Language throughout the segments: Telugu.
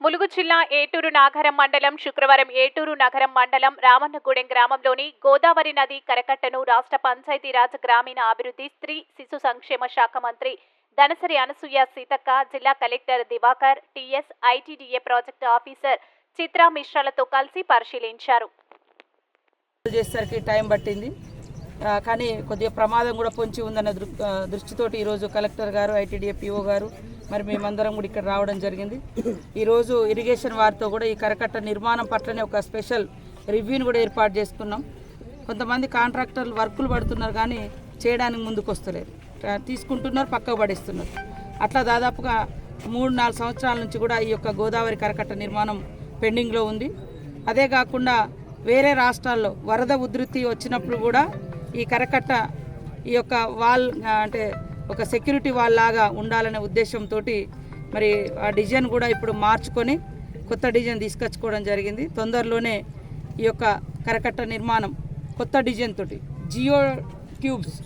ములుగు జిల్లా ఏటూరు నాగరం మండలం శుక్రవారం ఏటూరు నగరం మండలం రామన్నగూడెం గ్రామంలోని గోదావరి నది కరకట్టను రాష్ట్ర పంచాయతీరాజ్ గ్రామీణ అభివృద్ధి స్త్రీ శిశు సంక్షేమ శాఖ మంత్రి దనసరి అనసూయ సీతక్క జిల్లా collector Divakar TS ITDA project officer Chitra మిశ్రాలతో కలిసి పరిశీలించారు. చేసేసరికి టైం పట్టింది. కానీ కొద్దిగా ప్రమాదం కూడా పొంచి ఉందన్న దృ దృష్టితోటి ఈరోజు కలెక్టర్ గారు ఐటీడీఏ పిఓ గారు మరి మేమందరం కూడా ఇక్కడ రావడం జరిగింది. ఈరోజు ఇరిగేషన్ వారితో కూడా ఈ కరకట్ట నిర్మాణం పట్లనే ఒక స్పెషల్ రివ్యూని కూడా ఏర్పాటు చేసుకున్నాం. కొంతమంది కాంట్రాక్టర్లు వర్కులు పడుతున్నారు కానీ చేయడానికి ముందుకు వస్తలేరు తీసుకుంటున్నారు పక్కకు పడేస్తున్నారు. అట్లా దాదాపుగా మూడు నాలుగు సంవత్సరాల నుంచి కూడా ఈ యొక్క గోదావరి కరకట్ట నిర్మాణం పెండింగ్లో ఉంది. అదే కాకుండా వేరే రాష్ట్రాల్లో వరద ఉధృతి వచ్చినప్పుడు కూడా ఈ కరకట్ట ఈ యొక్క వాల్ అంటే ఒక సెక్యూరిటీ వాళ్ళలాగా లాగా ఉండాలనే ఉద్దేశంతో మరి ఆ డిజైన్ కూడా ఇప్పుడు మార్చుకొని కొత్త డిజైన్ తీసుకొచ్చుకోవడం జరిగింది. తొందరలోనే ఈ యొక్క కరకట్ట నిర్మాణం కొత్త డిజైన్ తోటి జియో ట్యూబ్స్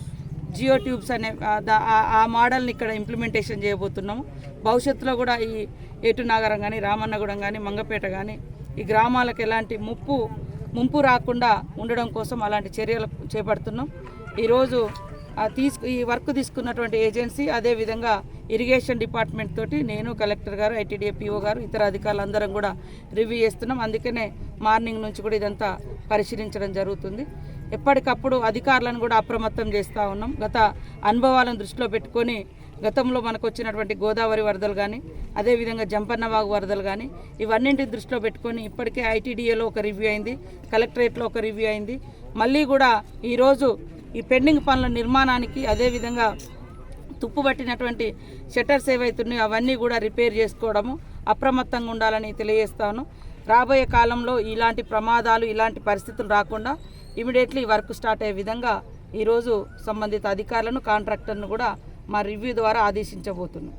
జియో ట్యూబ్స్ అనే ఆ దా- ఆ- ఆ మోడల్ని ఇక్కడ ఇంప్లిమెంటేషన్ చేయబోతున్నాము. భవిష్యత్తులో కూడా ఈ ఏటునాగరం కానీ రామన్నగూడెం కానీ మంగపేట కానీ ఈ గ్రామాలకు ఎలాంటి ముప్పు ముంపు రాకుండా ఉండడం కోసం అలాంటి చర్యలు చేపడుతున్నాం. ఈరోజు తీసుకు ఈ వర్క్ తీసుకున్నటువంటి ఏజెన్సీ అదేవిధంగా ఇరిగేషన్ డిపార్ట్మెంట్ తోటి నేను కలెక్టర్ గారు ఐటీడీఏ పిఓ గారు ఇతర అధికారులు అందరం కూడా రివ్యూ చేస్తున్నాం. అందుకనే మార్నింగ్ నుంచి కూడా ఇదంతా పరిశీలించడం జరుగుతుంది. ఎప్పటికప్పుడు అధికారులను కూడా అప్రమత్తం చేస్తూ ఉన్నాం. గత అనుభవాలను దృష్టిలో పెట్టుకొని గతంలో మనకు వచ్చినటువంటి గోదావరి వరదలు కానీ అదేవిధంగా జంపన్నవాగు వరదలు కానీ ఇవన్నింటిని దృష్టిలో పెట్టుకొని ఇప్పటికే ఐటీడీఏలో ఒక రివ్యూ అయింది కలెక్టరేట్లో ఒక రివ్యూ అయింది. మళ్ళీ కూడా ఈరోజు ఈ పెండింగ్ పనుల నిర్మాణానికి అదేవిధంగా తుప్పుబట్టినటువంటి షట్టర్స్ ఏవైతున్నాయో అవన్నీ కూడా రిపేర్ చేసుకోవడము అప్రమత్తంగా ఉండాలని తెలియజేస్తాను. రాబోయే కాలంలో ఇలాంటి ప్రమాదాలు ఇలాంటి పరిస్థితులు రాకుండా ఇమీడియట్లీ వర్క్ స్టార్ట్ అయ్యే విధంగా ఈరోజు సంబంధిత అధికారులను కాంట్రాక్టర్ను కూడా మా రివ్యూ ద్వారా ఆదేశించబోతున్నాం.